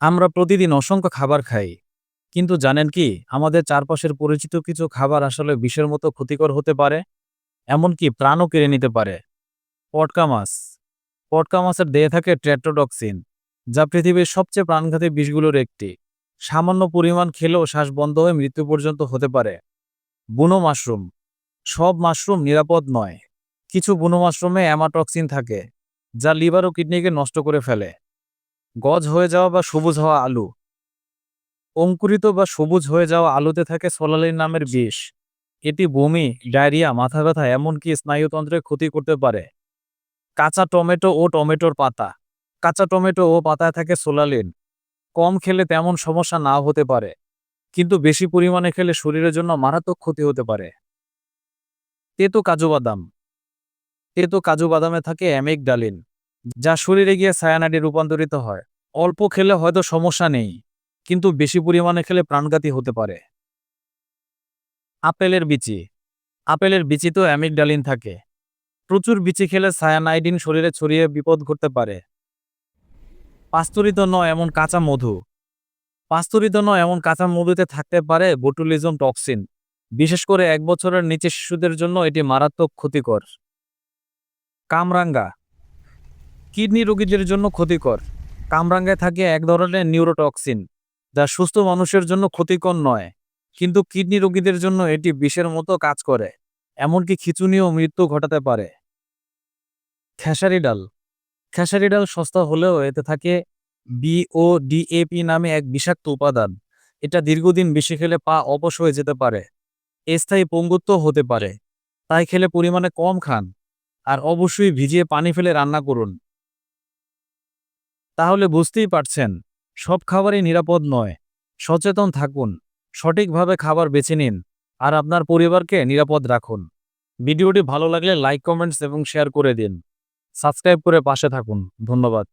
আমরা প্রতিদিন অসংখ্য খাবার খাই। কিন্তু জানেন কি, আমাদের চারপাশের পরিচিত কিছু খাবার আসলে বিষের মতো ক্ষতিকর হতে পারে, এমনকি প্রাণও কেড়ে নিতে পারে। পটকা মাছ। পটকা মাছের দেহে থাকে ট্রেট্রোডক্সিন যা পৃথিবীর সবচেয়ে প্রাণঘাতী বিষগুলোর একটি। সামান্য পরিমাণ খেলেও শ্বাস বন্ধ হয়ে মৃত্যু পর্যন্ত হতে পারে। বুনো মাশরুম। সব মাশরুম নিরাপদ নয়। কিছু বুনো মাশরুমে অ্যামাটক্সিন থাকে, যা লিভার ও কিডনিকে নষ্ট করে ফেলে। গজ হয়ে যাওয়া বা সবুজ হওয়া আলু। অঙ্কুরিত বা সবুজ হয়ে যাওয়া আলুতে থাকে সোলালিন নামের বিষ। এটি বমি, ডায়রিয়া, মাথা ব্যথা, এমনকি স্নায়ুতন্ত্রের ক্ষতি করতে পারে। কাঁচা টমেটো ও টমেটোর পাতা। কাঁচা টমেটো ও পাতায় থাকে সোলালিন। কম খেলে তেমন সমস্যা না হতে পারে, কিন্তু বেশি পরিমাণে খেলে শরীরের জন্য মারাত্মক ক্ষতি হতে পারে। তেতো কাজু বাদাম। তেতো কাজু বাদামে থাকে অ্যামিগডালিন। যা শরীরে গিয়ে সায়ানাইডে রূপান্তরিত হয়। অল্প খেলে হয়তো সমস্যা নেই, কিন্তু বেশি পরিমাণে খেলে প্রাণঘাতী হতে পারে। আপেলের বিচি। আপেলের বিচিতেও অ্যামিগডালিন থাকে। প্রচুর বিচি খেলে সায়ানাইডিন শরীরে ছড়িয়ে বিপদ ঘটতে পারে। পাস্তুরিত নয় এমন কাঁচা মধু। পাস্তুরিত নয় এমন কাঁচা মধুতে থাকতে পারে বোটুলিজম টক্সিন বিশেষ করে এক বছরের নিচে শিশুদের জন্য এটি মারাত্মক ক্ষতিকর। কামরাঙ্গা। কিডনি রোগীদের জন্য ক্ষতিকর। কামরাঙ্গায় থাকে এক ধরনের নিউরোটক্সিন, যা সুস্থ মানুষের জন্য ক্ষতিকর নয়, কিন্তু কিডনি রোগীদের জন্য এটি বিষের মতো কাজ করে, এমনকি খিচুনি ও মৃত্যু ঘটাতে পারে। খেসারি ডাল খেসারি ডাল সস্তা হলেও এতে থাকে বিওডিএপি নামে এক বিষাক্ত উপাদান, এটা দীর্ঘদিন বেশি খেলে পা অবশ হয়ে যেতে পারে, স্থায়ী পঙ্গুত্ব হতে পারে, তাই খেলে পরিমাণে কম খান, আর অবশ্যই ভিজিয়ে পানি ফেলে রান্না করুন। তাহলে বুঝতেই পারছেন, সব খাবারই নিরাপদ নয়। সচেতন থাকুন, সঠিকভাবে খাবার বেছে নিন, আর আপনার পরিবারকে নিরাপদ রাখুন। ভিডিওটি ভালো লাগলে লাইক, কমেন্টস এবং শেয়ার করে দিন। সাবস্ক্রাইব করে পাশে থাকুন। ধন্যবাদ।